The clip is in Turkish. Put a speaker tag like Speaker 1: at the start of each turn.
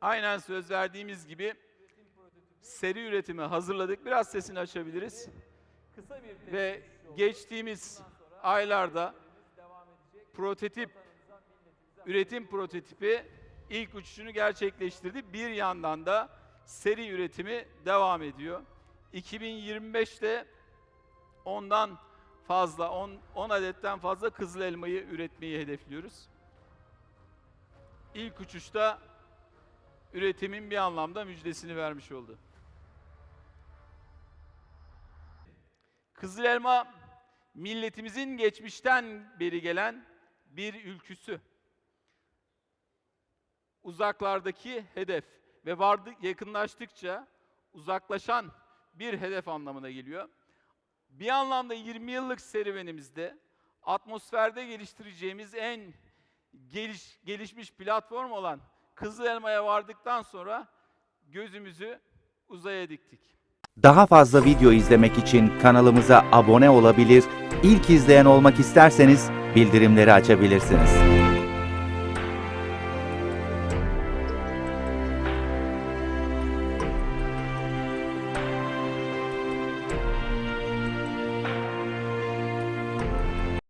Speaker 1: Aynen söz verdiğimiz gibi seri üretimi hazırladık. Biraz sesini açabiliriz. Ve geçtiğimiz aylarda prototip üretim prototipi ilk uçuşunu gerçekleştirdi. Bir yandan da seri üretimi devam ediyor. 2025'te ondan fazla, 10, 10 adetten fazla kızıl elmayı üretmeyi hedefliyoruz. İlk uçuşta üretimin bir anlamda müjdesini vermiş oldu. Kızıl elma milletimizin geçmişten beri gelen bir ülküsü. Uzaklardaki hedef ve vardı yakınlaştıkça uzaklaşan bir hedef anlamına geliyor. Bir anlamda 20 yıllık serüvenimizde atmosferde geliştireceğimiz en geliş, gelişmiş platform olan Kızıl Elma'ya vardıktan sonra gözümüzü uzaya diktik.
Speaker 2: Daha fazla video izlemek için kanalımıza abone olabilir, ilk izleyen olmak isterseniz bildirimleri açabilirsiniz.